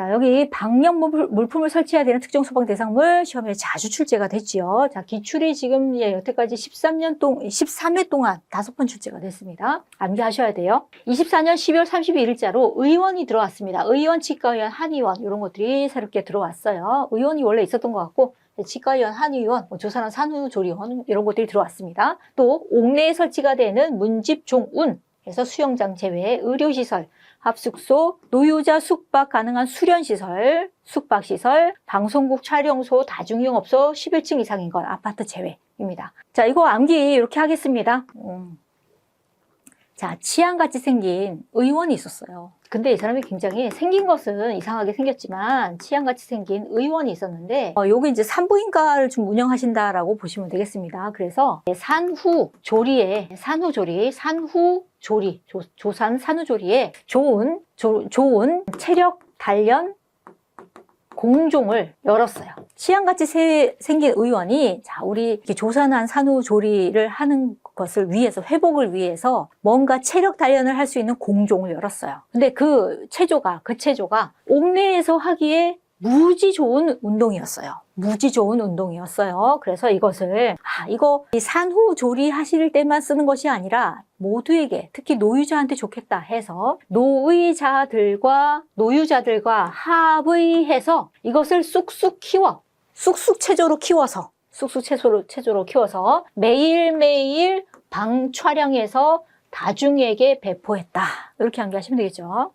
자, 여기 방역 물- 물품을 설치해야 되는 특정 소방 대상물 시험에 자주 출제가 됐지요. 자, 기출이 지금 예, 여태까지 13년 동, 13회 동안 다섯 번 출제가 됐습니다. 암기하셔야 돼요. 24년 12월 31일자로 의원이 들어왔습니다. 의원, 치과의원, 한의원 이런 것들이 새롭게 들어왔어요. 의원이 원래 있었던 것 같고 치과의원, 한의원, 뭐 조산원, 산후조리원 이런 것들이 들어왔습니다. 또 옥내에 설치가 되는 문집, 종운 해서 수영장 제외 의료시설, 합숙소, 노유자 숙박 가능한 수련시설, 숙박시설, 방송국 촬영소, 다중이용업소 11층 이상인 건 아파트 제외입니다. 자, 이거 암기 이렇게 하겠습니다. 음. 자, 치안같이 생긴 의원이 있었어요. 근데 이 사람이 굉장히 생긴 것은 이상하게 생겼지만 치안같이 생긴 의원이 있었는데 어, 요게 이제 산부인과를 좀 운영하신다라고 보시면 되겠습니다. 그래서 산후 조리에 산후 조리, 산후 조리, 조, 조산 산후 조리에 좋은 조, 좋은 체력 단련 공종을 열었어요. 치안같이 세- 생긴 의원이 자 우리 이렇게 조산한 산후조리를 하는 것을 위해서 회복을 위해서 뭔가 체력 단련을 할 수 있는 공종을 열었어요. 근데 그 체조가 그 체조가 옥내에서 하기에 무지 좋은 운동이었어요. 무지 좋은 운동이었어요. 그래서 이것을 아 이거 이 산후 조리 하실 때만 쓰는 것이 아니라 모두에게 특히 노유자한테 좋겠다 해서 노의자들과 노유자들과 합의해서 이것을 쑥쑥 키워 쑥쑥 체조로 키워서 쑥쑥 체조로 체조로 키워서 매일매일 방 촬영해서 다중에게 배포했다. 이렇게 암기하시면 되겠죠.